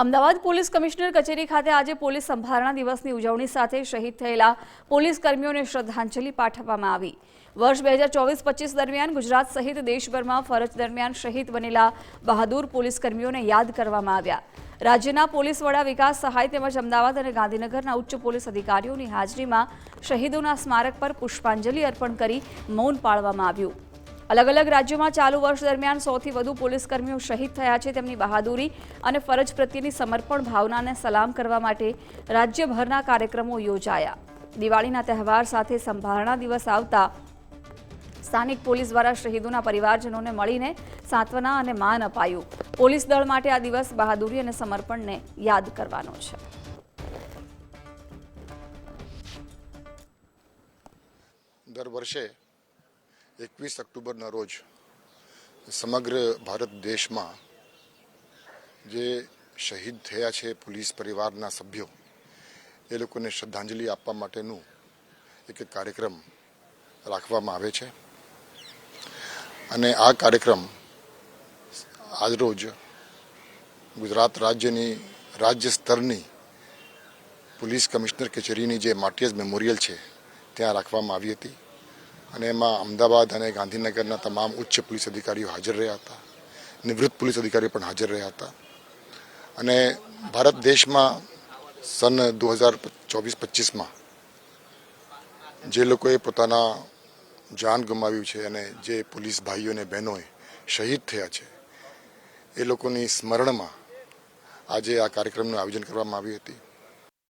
Ahmedabad police commissioner કચેરી ખાતે આજે પોલીસ સંભારણા દિવસની ઉજવણી સાથે શહીદ થયેલા પોલીસ કર્મીઓને શ્રદ્ધાંજલિ પાઠવવામાં આવી. વર્ષ બે હજાર ચોવીસ પચીસ દરમિયાન ગુજરાત સહિત દેશભરમાં ફરજ દરમિયાન શહીદ બનેલા બહાદુર પોલીસ કર્મીઓને યાદ કરવામાં આવ્યા. રાજ્યના પોલીસ વડા વિકાસ સહાય તેમજ અમદાવાદ અને ગાંધીનગરના ઉચ્ચ પોલીસ અધિકારીઓની હાજરીમાં શહીદોના સ્મારક પર પુષ્પાંજલિ અર્પણ કરી મૌન પાળવામાં આવ્યું. અલગ અલગ રાજ્યોમાં ચાલુ વર્ષ દરમિયાન સૌથી વધુ પોલીસકર્મીઓ શહીદ થયા છે તેમની બહાદુરી અને ફરજ પ્રત્યેની સમર્પણ ભાવનાને સલામ કરવા માટે રાજ્યભરના કાર્યક્રમો યોજાયા. દિવાળીના તહેવાર સાથે સંભારણા દિવસ આવતા સ્થાનિક પોલીસ દ્વારા શહીદોના પરિવારજનોને મળીને સાંત્વના અને માન અપાયું. પોલીસ દળ માટે આ દિવસ બહાદુરી અને સમર્પણને યાદ કરવાનો છે. દર વર્ષે એકવીસ ઓક્ટોબરના રોજ સમગ્ર ભારત દેશમાં જે શહીદ થયા છે પોલીસ પરિવારના સભ્યો, એ લોકોને શ્રદ્ધાંજલિ આપવા માટેનું એક કાર્યક્રમ રાખવામાં આવે છે. અને આ કાર્યક્રમ આજરોજ ગુજરાત રાજ્યની રાજ્ય સ્તરની પોલીસ કમિશનર કચેરીની જે માટીયસ મેમોરિયલ છે, ત્યાં રાખવામાં આવી હતી. અને એમાં અમદાવાદ અને ગાંધીનગરના તમામ ઉચ્ચ પોલીસ અધિકારીઓ હાજર રહ્યા હતા. નિવૃત્ત પોલીસ અધિકારીઓ પણ હાજર રહ્યા હતા. અને ભારત દેશમાં સન દો હજાર ચોવીસ પચીસમાં જે લોકોએ પોતાના જાન ગુમાવ્યું છે અને જે પોલીસ ભાઈઓ અને બહેનોએ શહીદ થયા છે, એ લોકોની સ્મરણમાં આજે આ કાર્યક્રમનું આયોજન કરવામાં આવ્યું હતી.